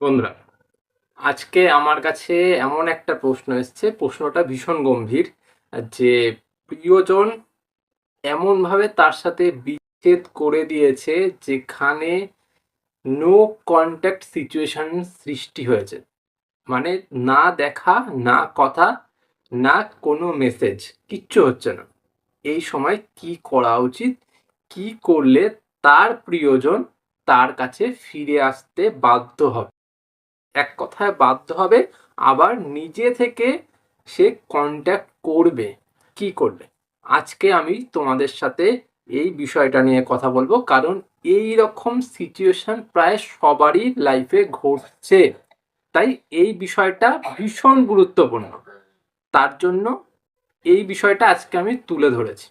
বন্ধুরা, আজকে আমার কাছে এমন একটা প্রশ্ন এসছে। প্রশ্নটা ভীষণ গম্ভীর, যে প্রিয়জন এমনভাবে তার সাথে বিচ্ছেদ করে দিয়েছে যেখানে নো কন্ট্যাক্ট সিচুয়েশন সৃষ্টি হয়েছে। মানে না দেখা, না কথা, না কোনো মেসেজ কিচ্ছু হচ্ছে না। এই সময় কি করা উচিত? কি করলে তার প্রিয়জন তার কাছে ফিরে আসতে বাধ্য হবে? এক কথায় বাধ্য হবে, আবার নিজে থেকে সে কন্ট্যাক্ট করবে। কি করবে? আজকে আমি তোমাদের সাথে এই বিষয়টা নিয়ে কথা বলব, কারণ এই রকম সিচুয়েশন প্রায় সবারই লাইফে ঘটছে। তাই এই বিষয়টা ভীষণ গুরুত্বপূর্ণ। তার জন্য এই বিষয়টা আজকে আমি তুলে ধরেছি।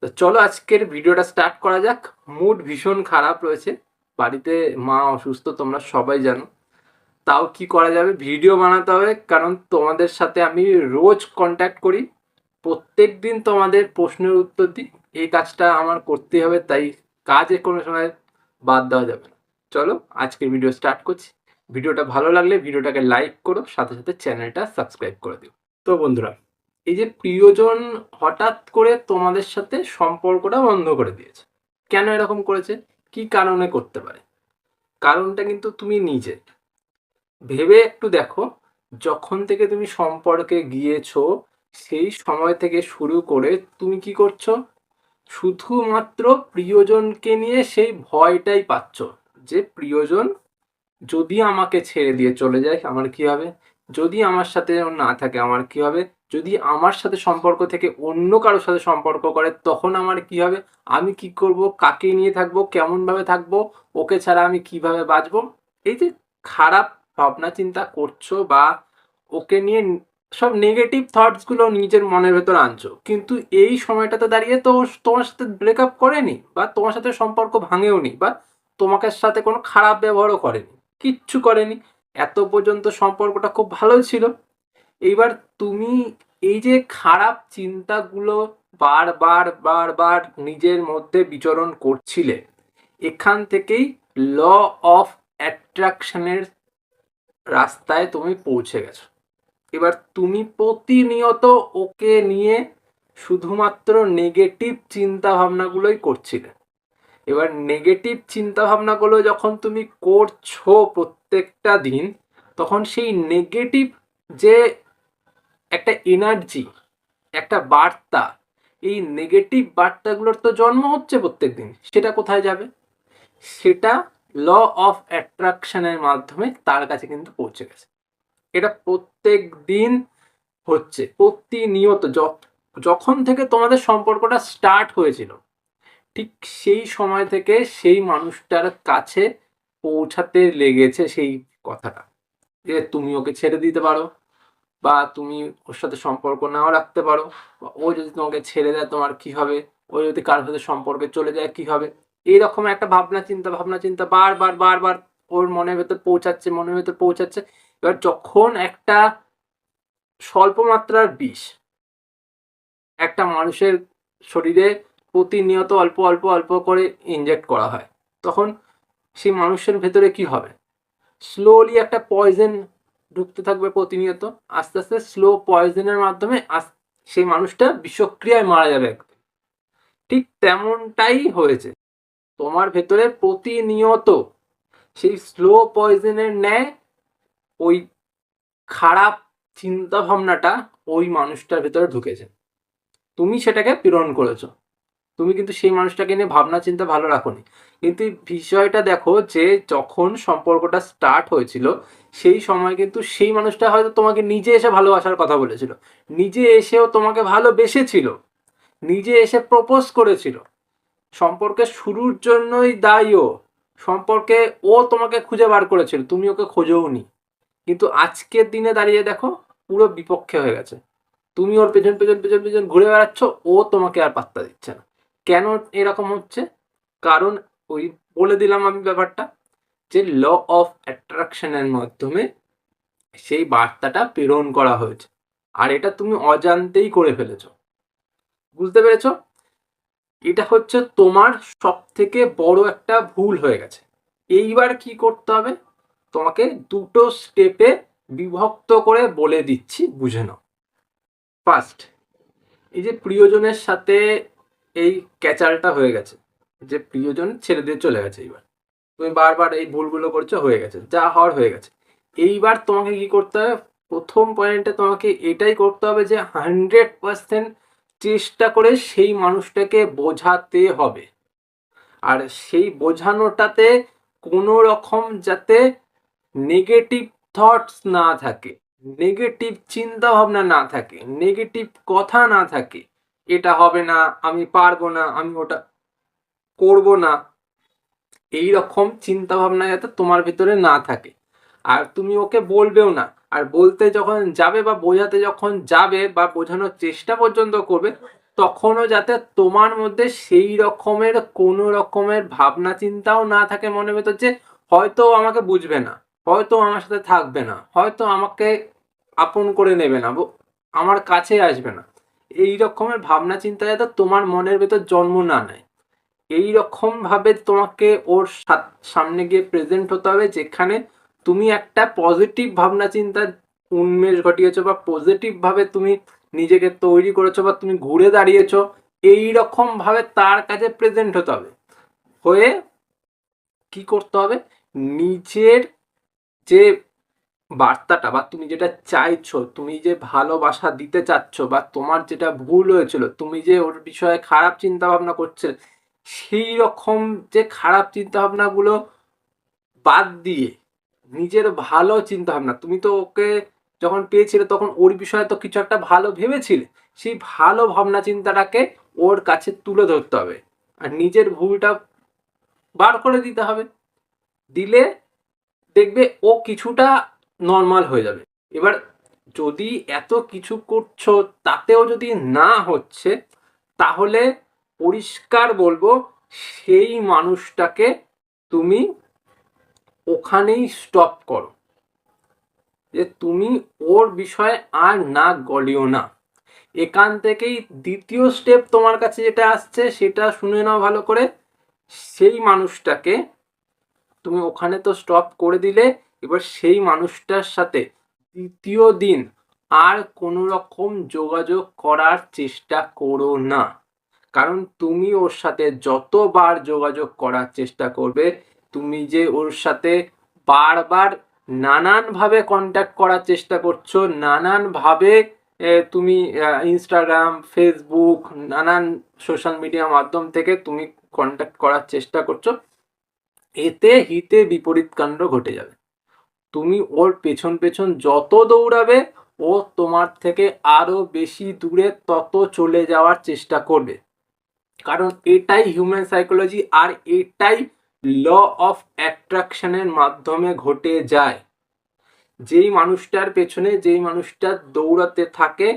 তো চলো আজকের ভিডিওটা স্টার্ট করা যাক। মুড ভীষণ খারাপ রয়েছে। বাড়িতে মা অসুস্থ, তোমরা সবাই জানো। তাও কি করা যাবে? ভিডিও বানাতে হবে, কারণ তোমাদের সাথে আমি রোজ কন্ট্যাক্ট করি। প্রত্যেক দিন তোমাদের প্রশ্নের উত্তর দিই। এই কাজটা আমার করতে হবে, তাই কাজে কোনো সময় বাদ দেওয়া যাবে না। চলো, আজকের ভিডিও স্টার্ট করছি। ভিডিওটা ভালো লাগলে ভিডিওটাকে লাইক করো, সাথে সাথে চ্যানেলটা সাবস্ক্রাইব করে দিও। তো বন্ধুরা, এই যে প্রিয়জন হঠাৎ করে তোমাদের সাথে সম্পর্কটা বন্ধ করে দিয়েছে, কেন এরকম করেছে? কি কারণে করতে পারে? কারণটা কিন্তু তুমি নিজে। ভেবে একটু দেখো, যখন থেকে তুমি সম্পর্কে গিয়েছো, সেই সময় থেকে শুরু করে তুমি কি করছ? শুধুমাত্র প্রিয়জনকে নিয়ে সেই ভয়টাই পাচ্ছ যে, প্রিয়জন, যদি আমাকে ছেড়ে দিয়ে চলে যায়, আমার কি হবে? যদি আমার সাথে না থাকে, আমার কি হবে? যদি আমার সাথে সম্পর্ক থেকে অন্য কারোর সাথে সম্পর্ক করে, তখন আমার কি হবে? আমি কি করব? কাকে নিয়ে থাকব? কেমনভাবে থাকব? ওকে ছাড়া আমি কীভাবে বাঁচবো? এই যে খারাপ ভাবনা চিন্তা করছ বা ওকে নিয়ে সব নেগেটিভ থটসগুলো নিজের মনের ভেতর আনছো। কিন্তু এই সময়টাতে দাঁড়িয়ে তো তোমার সাথে ব্রেকআপ করেনি বা তোমার সাথে সম্পর্ক ভাঙেও নি বা তোমাকে সাথে কোনো খারাপ ব্যবহারও করেনি, কিচ্ছু করেনি। এত পর্যন্ত সম্পর্কটা খুব ভালো ছিল। এইবার তুমি এই যে খারাপ চিন্তাগুলো বারবার বারবার নিজের মধ্যে বিচরণ করছিলে, এখান থেকেই ল অফ অ্যাট্রাকশনের রাস্তায় তুমি পৌঁছে গেছো। এবার তুমি প্রতিনিয়ত ওকে নিয়ে শুধুমাত্র নেগেটিভ চিন্তা ভাবনাগুলোই করছিলে। এবার নেগেটিভ চিন্তা ভাবনাগুলো যখন তুমি করছ প্রত্যেকটা দিন, তখন সেই নেগেটিভ যে একটা এনার্জি একটা বার্তা, এই নেগেটিভ বার্তাগুলোর তো জন্ম হচ্ছে প্রত্যেক দিন সেটা কোথায় যাবে? সেটা ল অফ অ্যাট্রাকশনের মাধ্যমে তার কাছে কিন্তু পৌঁছে গেছে। এটা প্রত্যেক দিন হচ্ছে, প্রতিনিয়ত যখন থেকে তোমাদের সম্পর্কটা স্টার্ট হয়েছিল, ঠিক সেই সময় থেকে সেই মানুষটার কাছে পৌঁছাতে লেগেছে সেই কথাটা, যে তুমি ওকে ছেড়ে দিতে পারো বা তুমি ওর সাথে সম্পর্ক নাও রাখতে পারো, বা ও যদি তোমাকে ছেড়ে দেয় তোমার কি হবে? ও যদি কারোর সাথে সম্পর্কে চলে যায় কি হবে? এইরকম একটা ভাবনা চিন্তা ভাবনা চিন্তা বারবার বারবার ওর মনের ভেতর পৌঁছাচ্ছে, মনের ভেতর পৌঁছাচ্ছে। এবার যখন একটা স্বল্প মাত্রার বিষ একটা মানুষের শরীরে প্রতিনিয়ত অল্প অল্প অল্প করে ইনজেক্ট করা হয়, তখন সেই মানুষের ভেতরে কি হবে? স্লোলি একটা পয়জন ঢুকতে থাকবে প্রতিনিয়ত। আস্তে আস্তে স্লো পয়জনের মাধ্যমে সেই মানুষটা বিষক্রিয়ায় মারা যাবে একদম ঠিক তেমনটাই হয়েছে। তোমার ভেতরে প্রতিনিয়ত সেই স্লো পয়জনের ন্যায় ওই খারাপ চিন্তা ভাবনাটা ওই মানুষটার ভেতরে ঢুকেছে। তুমি সেটাকে পূরণ করেছ। তুমি কিন্তু সেই মানুষটাকে নিয়ে ভাবনা চিন্তা ভালো রাখোনি। কিন্তু বিষয়টা দেখো যে যখন সম্পর্কটা স্টার্ট হয়েছিল, সেই সময় কিন্তু সেই মানুষটা হয়তো তোমাকে নিজে এসে ভালোবাসার কথা বলেছিল। নিজে এসেও তোমাকে ভালোবেসেছিল। নিজে এসে প্রপোজ করেছিল। সম্পর্কের শুরুর জন্যই দায়ী ও। সম্পর্কে ও তোমাকে খুঁজে বার করেছিল, তুমি ওকে খোঁজোওনি। কিন্তু আজকের দিনে দাঁড়িয়ে দেখো, পুরো বিপক্ষে হয়ে গেছে। তুমি ওর পেছন পেছন পেছন পেছন ঘুরে বেড়াচ্ছ, ও তোমাকে আর পাত্তা দিচ্ছে না। কেন এরকম হচ্ছে? কারণ ওই বলে দিলাম আমি ব্যাপারটা, যে ল অফ অ্যাট্রাকশনের মাধ্যমে সেই বার্তাটা প্রেরণ করা হয়েছে। আর এটা তুমি অজান্তেই করে ফেলেছো। বুঝতে পেরেছ? এটা হচ্ছে তোমার সব থেকে বড় একটা ভুল হয়ে গেছে। এইবার কি করতে হবে? তোমাকে দুটো স্টেপে বিভক্ত করে বলে দিচ্ছি, বুঝে নাও। ফার্স্ট এই যে প্রিয়জনের সাথে এই ক্যাচালটা হয়ে গেছে, যে প্রিয়জন ছেড়ে দিয়ে চলে গেছে এইবার। তুমি বারবার এই ভুলগুলো করছ, হয়ে গেছে, যা হওয়ার হয়ে গেছে। এইবার তোমাকে কি করতে হবে? প্রথম পয়েন্টে তোমাকে এটাই করতে হবে যে হান্ড্রেড পার্সেন্ট চেষ্টা করে সেই মানুষটাকে বোঝাতে হবে। আর সেই বোঝানোটাতে কোনো রকম যাতে নেগেটিভ থটস না থাকে নেগেটিভ চিন্তা ভাবনা না থাকে নেগেটিভ কথা না থাকে, এটা হবে না, আমি পারব না, আমি ওটা করব না এই রকম চিন্তা ভাবনা যাতে তোমার ভিতরে না থাকে। আর তুমি ওকে বলবেও না আর বলতে যখন যাবে বা বোঝাতে যখন যাবে বা বোঝানোর চেষ্টা পর্যন্ত করবে, তখনও যাতে তোমার মধ্যে সেই রকমের কোনো রকমের ভাবনা চিন্তাও না থাকে মনের ভেতর যে হয়তো আমাকে বুঝবে না, হয়তো আমার সাথে থাকবে না, হয়তো আমাকে আপন করে নেবে না আমার কাছে আসবে না। এই রকমের ভাবনা চিন্তা যাতে তোমার মনের ভেতর জন্ম না নেয়। এই রকম ভাবে তোমাকে ওর সামনে গিয়ে প্রেজেন্ট হতে হবে যেখানে তুমি একটা পজিটিভ ভাবনা চিন্তার উন্মেষ ঘটিয়েছো বা পজিটিভ ভাবে তুমি নিজেকে তৈরি করেছ বা তুমি ঘুরে দাঁড়িয়েছো এই রকম ভাবে তার কাছে প্রেজেন্ট হতে হবে। হয়ে কি করতে হবে? নিজের যে বার্তাটা বা তুমি যেটা চাইছো, তুমি যে ভালোবাসা দিতে চাচ্ছ বা তোমার যেটা ভুল হয়েছিল, তুমি যে ওর বিষয়ে খারাপ চিন্তা ভাবনা করছে সেই রকম যে খারাপ চিন্তা ভাবনাগুলো বাদ দিয়ে নিজের ভালো চিন্তা ভাবনা তুমি তো ওকে যখন পেয়েছিলে তখন ওর বিষয়ে তো কিছু একটা ভালো ভেবেছিলে। সেই ভালো ভাবনা চিন্তাটাকে ওর কাছে তুলে ধরতে হবে। আর নিজের ভুলটা বার করে দিতে হবে। দিলে দেখবে ও কিছুটা নর্মাল হয়ে যাবে। এবার যদি এত কিছু করছ তাতেও যদি না হচ্ছে, তাহলে পরিষ্কার বলব সেই মানুষটাকে তুমি ওখানেই স্টপ করো। যে তুমি ওর বিষয়ে আর না গলিও না। এখান থেকেই দ্বিতীয় স্টেপ তোমার কাছে যেটা আসছে, সেটা শুনে নাও ভালো করে। সেই মানুষটাকে তুমি ওখানে তো স্টপ করে দিলে, এবার সেই মানুষটার সাথে দ্বিতীয় দিন আর কোনো রকম যোগাযোগ করার চেষ্টা করো না। কারণ তুমি ওর সাথে যতবার যোগাযোগ করার চেষ্টা করবে তুমি যে ওর সাথে বারবার নানানভাবে কন্ট্যাক্ট করার চেষ্টা করছ, নানানভাবে তুমি ইনস্টাগ্রাম ফেসবুক নানান সোশ্যাল মিডিয়া মাধ্যম থেকে তুমি কন্ট্যাক্ট করার চেষ্টা করছ, এতে হিতে বিপরীত কাণ্ড ঘটে যাবে। তুমি ওর পেছন পেছন যত দৌড়াবে, ও তোমার থেকে আরও বেশি দূরে তত চলে যাওয়ার চেষ্টা করবে। কারণ এটাই হিউম্যান সাইকোলজি আর এটাই ল অফ অ্যাট্রাকশনের মাধ্যমে ঘটে যায়। যেই মানুষটার পেছনে, যেই মানুষটা দৌড়াতে থাকে,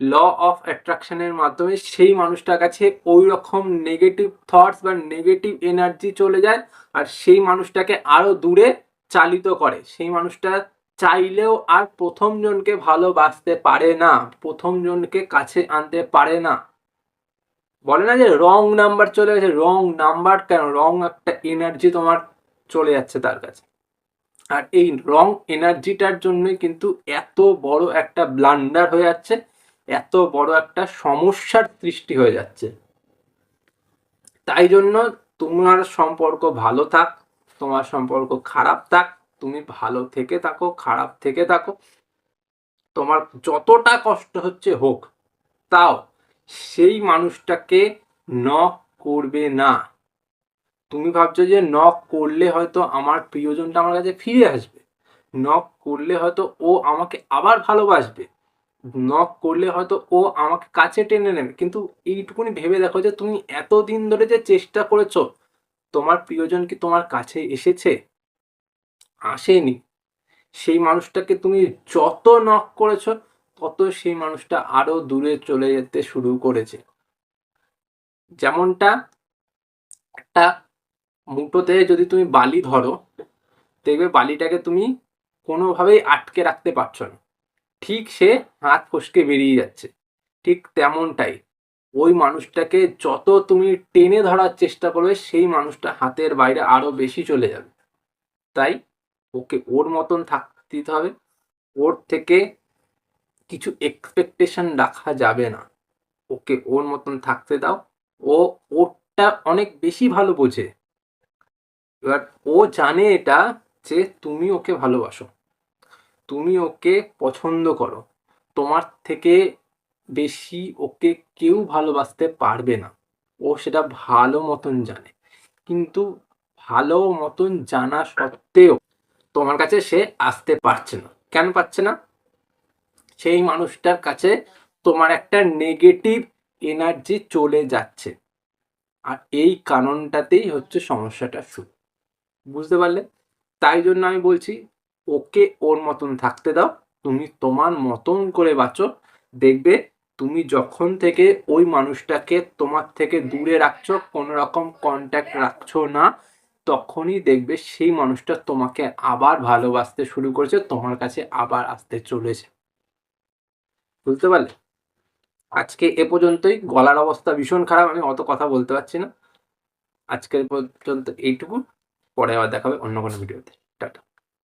ল অফ অ্যাট্রাকশনের মাধ্যমে সেই মানুষটার কাছে ওই রকম নেগেটিভ থটস বা নেগেটিভ এনার্জি চলে যায় আর সেই মানুষটাকে আরও দূরে চালিত করে। সেই মানুষটা চাইলেও আর প্রথম জনকে ভালোবাসতে পারে না, প্রথম জনকে কাছে আনতে পারে না। বলে না যে রং নাম্বার চলে গেছে রং নাম্বার কেন? রং একটা এনার্জি তোমার চলে যাচ্ছে তার কাছে। আর এই রং এনার্জিটার জন্যই কিন্তু এত বড় একটা ব্লান্ডার হয়ে যাচ্ছে, এত বড় একটা সমস্যার সৃষ্টি হয়ে যাচ্ছে। তাই জন্য তোমার সম্পর্ক ভালো থাক, তোমার সম্পর্ক খারাপ থাক, তুমি ভালো থেকে থাকো, খারাপ থেকে থাকো। তোমার যতটা কষ্ট হচ্ছে হোক, তাও সেই মানুষটাকে নক করবে না। তুমি ভাবছ যে নক করলে হয়তো আমার প্রিয়জনটা আমার কাছে ফিরে আসবে। নক করলে হয়তো ও আমাকে আবার ভালোবাসবে। নক করলে হয়তো ও আমাকে কাছে টেনে নেবে। কিন্তু এইটুকুনি ভেবে দেখো যে তুমি এতদিন ধরে যে চেষ্টা করেছ, তোমার প্রিয়জন কি তোমার কাছে এসেছে? আসেনি। সেই মানুষটাকে তুমি যত নক করেছ তত সেই মানুষটা আরও দূরে চলে যেতে শুরু করেছে। যেমনটা একটা মুঠোতে যদি তুমি বালি ধরো, দেখবে বালিটাকে তুমি কোনোভাবেই আটকে রাখতে পারছ না। ঠিক সে হাত ফসকে বেরিয়ে যাচ্ছে, ঠিক তেমনটাই। ওই মানুষটাকে যত তুমি টেনে ধরার চেষ্টা করবে, সেই মানুষটা হাতের বাইরে আরও বেশি চলে যাবে। তাই ওকে ওর মতন থাকতে হবে। ওর থেকে কিছু এক্সপেকটেশন রাখা যাবে না। ওকে ওর মতন থাকতে দাও। ও ওরটা অনেক বেশি ভালো বোঝে। এবার ও জানে এটা যে তুমি ওকে ভালোবাসো। তুমি ওকে পছন্দ করো। তোমার থেকে বেশি ওকে কেউ ভালোবাসতে পারবে না। ও সেটা ভালো মতন জানে। কিন্তু ভালো মতন জানা সত্ত্বেও তোমার কাছে সে আসতে পারছে না। কেন পারছে না? সেই মানুষটার কাছে তোমার একটা নেগেটিভ এনার্জি চলে যাচ্ছে। আর এই কারণটাতেই হচ্ছে সমস্যাটা শুরু। বুঝতে পারলে? তাই জন্য আমি বলছি, ওকে ওর মতন থাকতে দাও। তুমি তোমার মতন করে বাঁচো। দেখবে তুমি যখন থেকে ওই মানুষটাকে তোমার থেকে দূরে রাখছো কোনো রকম কন্ট্যাক্ট রাখছো না, তখনই দেখবে সেই মানুষটা তোমাকে আবার ভালোবাসতে শুরু করেছে, তোমার কাছে আবার আসতে চলেছে। বুঝতে পারলে? আজকে এ পর্যন্তই। গলার অবস্থা ভীষণ খারাপ, আমি অত কথা বলতে পারছি না। আজকের পর্যন্ত এইটুকু। পরে আবার দেখাবে অন্য কোনো ভিডিওতে। টাটা।